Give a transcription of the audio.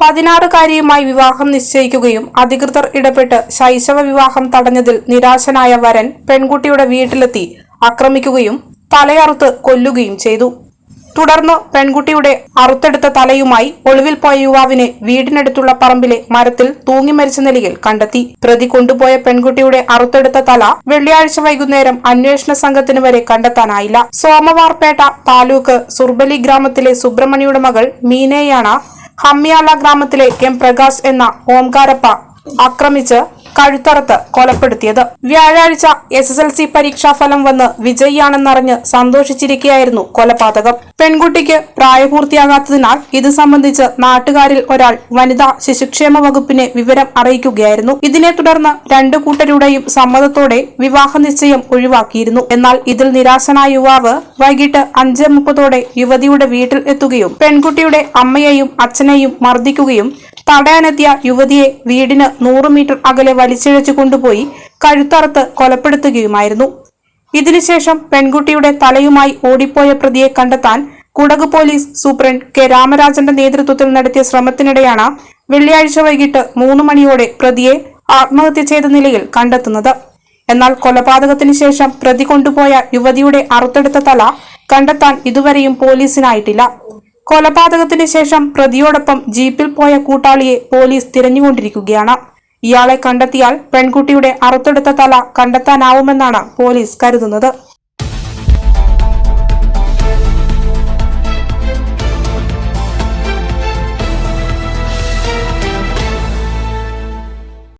പതിനാറുകാരിയുമായി വിവാഹം നിശ്ചയിക്കുകയും അധികൃതർ ഇടപെട്ട് ശൈശവ വിവാഹം തടഞ്ഞതിൽ നിരാശനായ വരൻ പെൺകുട്ടിയുടെ വീട്ടിലെത്തി ആക്രമിക്കുകയും തലയറുത്ത് കൊല്ലുകയും ചെയ്തു. തുടർന്ന് പെൺകുട്ടിയുടെ അറുത്തെടുത്ത തലയുമായി ഒളിവിൽ പോയ യുവാവിനെ വീടിനടുത്തുള്ള പറമ്പിലെ മരത്തിൽ തൂങ്ങി മരിച്ച നിലയിൽ കണ്ടെത്തി. പ്രതി കൊണ്ടുപോയ പെൺകുട്ടിയുടെ അറുത്തെടുത്ത തല വെള്ളിയാഴ്ച വൈകുന്നേരം അന്വേഷണ സംഘത്തിന് വരെ കണ്ടെത്താനായില്ല. സോമവാർപേട്ട താലൂക്ക് സുർബലി ഗ്രാമത്തിലെ സുബ്രഹ്മണിയുടെ മകൾ മീനയെയാണ് ഹമ്മിയാല ഗ്രാമത്തിലെ എം പ്രകാശ് എന്ന ഓംകാരപ്പ ആക്രമിച്ച് കഴുത്തറത്ത് കൊലപ്പെടുത്തിയത്. വ്യാഴാഴ്ച എസ് എസ് എൽ സി പരീക്ഷാഫലം വന്ന് വിജയിയാണെന്നറിഞ്ഞ് സന്തോഷിച്ചിരിക്കുകയായിരുന്നു കൊലപാതകം. പെൺകുട്ടിക്ക് പ്രായപൂർത്തിയാകാത്തതിനാൽ ഇത് സംബന്ധിച്ച് നാട്ടുകാരിൽ ഒരാൾ വനിതാ ശിശുക്ഷേമ വകുപ്പിനെ വിവരം അറിയിക്കുകയായിരുന്നു. ഇതിനെ തുടർന്ന് രണ്ടു കൂട്ടരുടെയും സമ്മതത്തോടെ വിവാഹ നിശ്ചയം ഒഴിവാക്കിയിരുന്നു. എന്നാൽ ഇതിൽ നിരാശനായ യുവാവ് വൈകിട്ട് അഞ്ച് മുപ്പതോടെ യുവതിയുടെ വീട്ടിൽ എത്തുകയും പെൺകുട്ടിയുടെ അമ്മയെയും അച്ഛനെയും മർദ്ദിക്കുകയും തടയാനെത്തിയ യുവതിയെ വീടിന് നൂറ് മീറ്റർ അകലെ വലിച്ചിഴച്ചു കൊണ്ടുപോയി കഴുത്തറുത്ത് കൊലപ്പെടുത്തുകയുമായിരുന്നു. ഇതിനുശേഷം പെൺകുട്ടിയുടെ തലയുമായി ഓടിപ്പോയ പ്രതിയെ കണ്ടെത്താൻ കുടക് പോലീസ് സൂപ്രണ്ട് കെ രാമരാജന്റെ നേതൃത്വത്തിൽ നടത്തിയ ശ്രമത്തിനിടെയാണ് വെള്ളിയാഴ്ച വൈകിട്ട് മൂന്ന് മണിയോടെ പ്രതിയെ ആത്മഹത്യ ചെയ്ത നിലയിൽ കണ്ടെത്തുന്നത്. എന്നാൽ കൊലപാതകത്തിന് ശേഷം പ്രതി കൊണ്ടുപോയ യുവതിയുടെ അറുത്തെടുത്ത തല കണ്ടെത്താൻ ഇതുവരെയും പോലീസിനായിട്ടില്ല. കൊലപാതകത്തിന് ശേഷം പ്രതിയോടൊപ്പം ജീപ്പിൽ പോയ കൂട്ടാളിയെ പോലീസ് തിരഞ്ഞുകൊണ്ടിരിക്കുകയാണ്. ഇയാളെ കണ്ടെത്തിയാൽ പെൺകുട്ടിയുടെ അറുത്തെടുത്ത തല കണ്ടെത്താനാവുമെന്നാണ് പോലീസ് കരുതുന്നത്.